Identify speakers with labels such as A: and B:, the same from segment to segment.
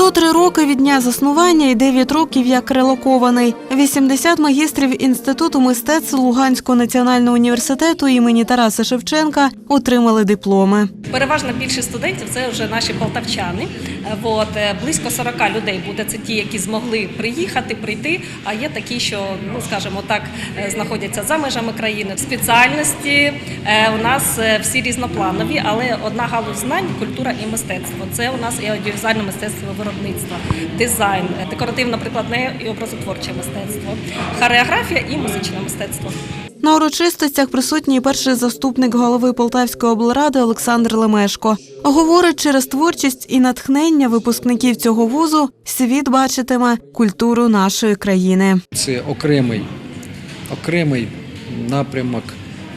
A: 103 роки від дня заснування і 9 років як релокований. 80 магістрів Інституту мистецтв Луганського національного університету імені Тараса Шевченка отримали дипломи.
B: Переважна більшість студентів це вже наші полтавчани. Е, От, е, близько 40 людей буде. Це ті, які змогли приїхати, прийти. А є такі, що, ну скажімо так, е, знаходяться за межами країни. Спеціальності у нас всі різнопланові, але одна галузь знань культура і мистецтво. Це у нас і аудіовізуальне мистецтво виробництва, дизайн, декоративно-прикладне і образотворче мистецтво, хореографія і музичне мистецтво.
A: На урочистостях присутній перший заступник голови Полтавської облради Олександр Лемешко. Говорить, через творчість і натхнення випускників цього вузу світ бачитиме культуру нашої країни.
C: Це окремий, окремий напрямок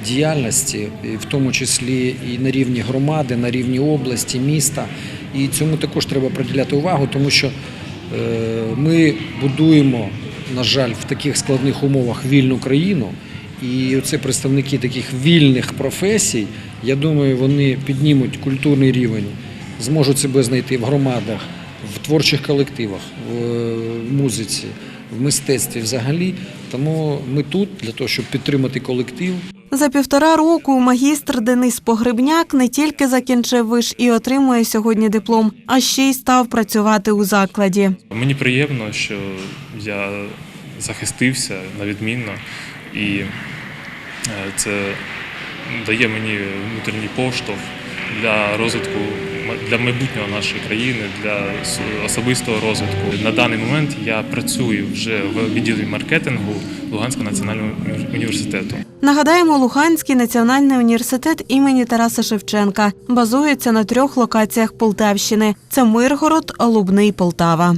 C: діяльності, в тому числі і на рівні громади, на рівні області, міста. І цьому також треба приділяти увагу, тому що е, ми будуємо, на жаль, в таких складних умовах вільну країну. І це представники таких вільних професій, я думаю, вони піднімуть культурний рівень, зможуть себе знайти в громадах, в творчих колективах, в е, музиці, в мистецтві взагалі. Тому ми тут для того, щоб підтримати колектив,
A: За півтора року магістр Денис Погребняк не тільки закінчив виш і отримує сьогодні диплом, а ще й став працювати у закладі.
D: Мені приємно, що я захистився на відмінно, і е, це дає мені внутрішній поштовх для розвитку для майбутнього нашої країни, для особистого розвитку. На даний момент я працюю вже в відділі маркетингу Луганського національного університету.
A: Нагадаємо, Луганський національний університет імені Тараса Шевченка базується на трьох локаціях Полтавщини: це Миргород, Лубний, Полтава.